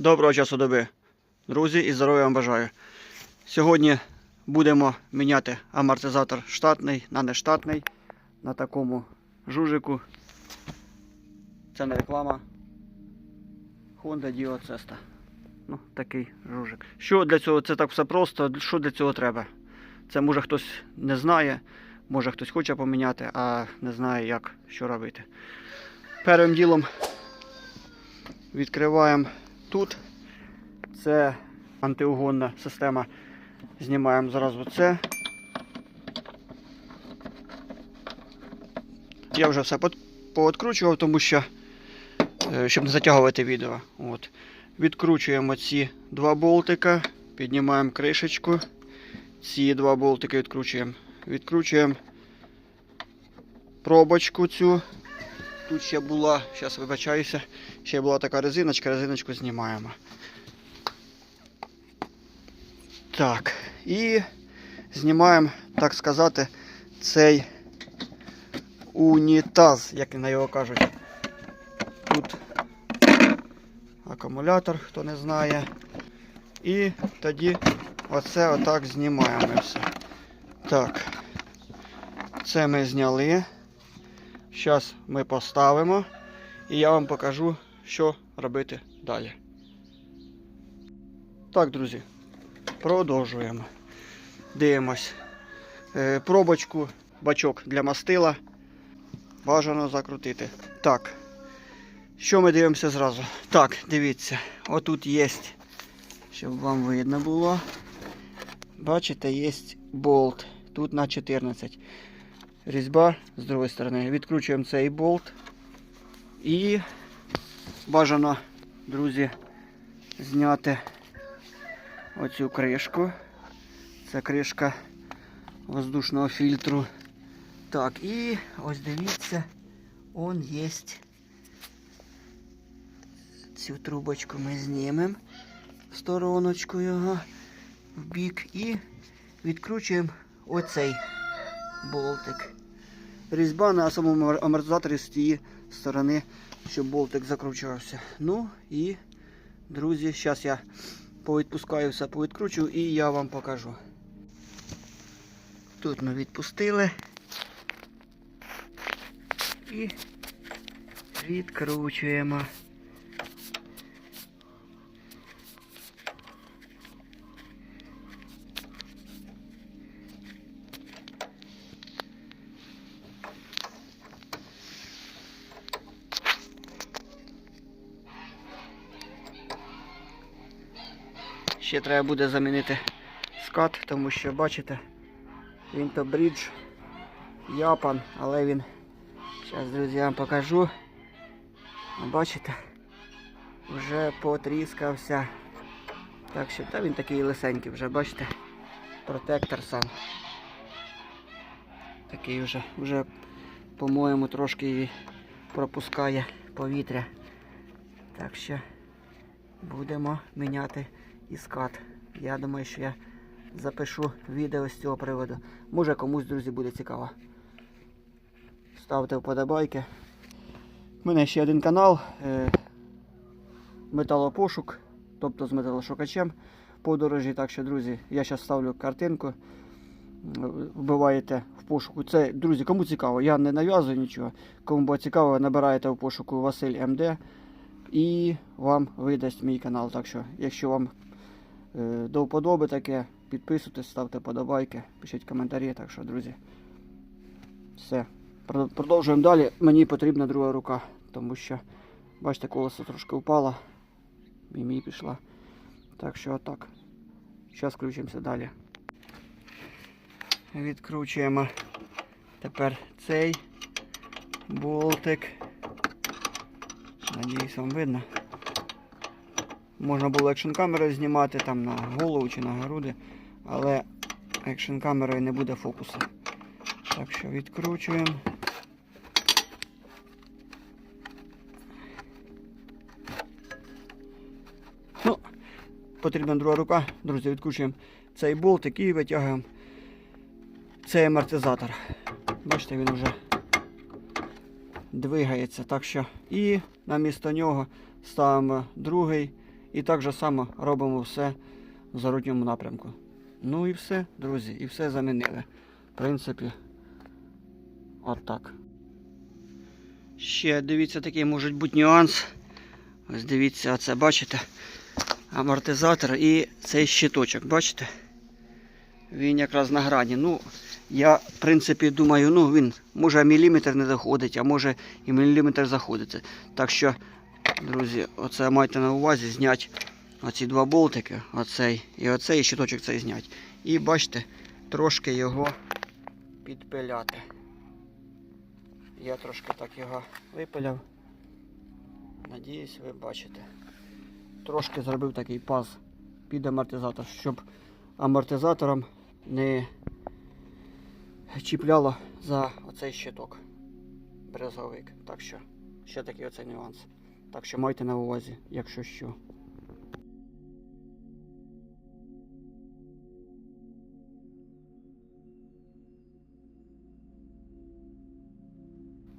Доброго часу доби, друзі, і здоров'я вам бажаю. Сьогодні будемо міняти амортизатор штатний на нештатний на такому жужику. Це не реклама. Honda Dio Cesta. Ну, такий жужик. Що для цього це так все просто? Що для цього треба? Це може хтось не знає, може хтось хоче поміняти, а не знає, як що робити. Першим ділом відкриваємо тут. Це антиугонна система. Знімаємо зразу це. Я вже все пооткручував, тому що, е, щоб не затягувати відео. От. Відкручуємо ці два болтика, піднімаємо кришечку. Ці два болтики відкручуємо. Відкручуємо пробочку цю. Тут ще була, зараз вибачаюся, ще була така резиночка, резиночку знімаємо. Так, і знімаємо, так сказати, цей унітаз, як на його кажуть. Тут акумулятор, хто не знає. І тоді оце отак знімаємо все. Так. Це ми зняли. Зараз ми поставимо і я вам покажу, що робити далі. Так, друзі, продовжуємо. Дивимось. Е, пробочку, бачок для мастила. Бажано закрутити. Так. Що ми дивимося зразу? Так, дивіться, отут є, щоб вам видно було. Бачите, є болт. Тут на 14 різьба з другої сторони. Відкручуємо цей болт. І бажано, друзі, зняти оцю кришку. Це кришка воздушного фільтру. Так, і ось дивіться, он є. Цю трубочку ми знімемо стороночку його в бік і відкручуємо оцей болтик. Різьба на самому амортизаторі з тієї сторони, щоб болтик закручувався. Ну і, друзі, зараз я повідпускаю все, повідкручую і я вам покажу. Тут ми відпустили і відкручуємо. Ще треба буде замінити скат, тому що бачите, він то брідж Япан, але він. Зараз, друзі, я вам покажу. Бачите? Вже потріскався. Так що, та він такий лисенький вже, бачите? Протектор сам. Такий вже, вже, по-моєму, трошки пропускає повітря. Так що будемо міняти і скат. Я думаю, що я запишу відео з цього приводу. Може комусь, друзі, буде цікаво. Ставте вподобайки. У мене ще один канал е, Металопошук, тобто з металошукачем подорожі. Так що, друзі, я зараз ставлю картинку. Вбиваєте в пошуку. Це, друзі, кому цікаво, я не нав'язую нічого. Кому буде цікаво, набираєте в пошуку Василь МД і вам видасть мій канал. Так що, якщо вам до вподоби таке, підписуйтесь, ставте вподобайки, пишіть коментарі. Так що, друзі, все. Продовжуємо далі. Мені потрібна друга рука, тому що, бачите, колесо трошки впало і мій пішла. Так що отак. Зараз включимося далі. Відкручуємо тепер цей болтик. Надіюсь, вам видно. Можна було екшн камерою знімати там на голову чи на груди, але екшн камерою не буде фокусу. Так що відкручуємо. Ну, потрібна друга рука. Друзі, відкручуємо цей болтик і витягуємо цей амортизатор. Бачите, він вже двигається. Так що і на місто нього ставимо другий І так же само робимо все в зарутньому напрямку. Ну і все, друзі, і все замінили. В принципі, от так. Ще дивіться, такий може бути нюанс. Ось дивіться, оце бачите? Амортизатор і цей щиточок, бачите? Він якраз на грані. Ну, я, в принципі, думаю, ну він може міліметр не доходить, а може і міліметр заходить. Так що, друзі, оце майте на увазі зняти оці два болтики, оцей і оцей, і щиточок цей зняти. І бачите, трошки його підпиляти. Я трошки так його випиляв. Надіюсь, ви бачите. Трошки зробив такий паз під амортизатор, щоб амортизатором не чіпляло за оцей щиток брезовик. Так що, ще такий оцей нюанс. Так що майте на увазі, якщо що.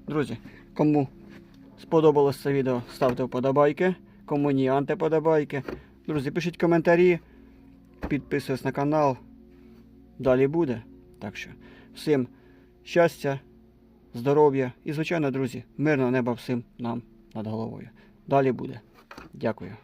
Друзі, кому сподобалось це відео, ставте вподобайки. Кому ні, антиподобайки. Друзі, пишіть коментарі, підписуйтесь на канал. Далі буде. Так що, всім щастя, здоров'я і, звичайно, друзі, мирного неба всім нам над головою. Далі буде. Дякую.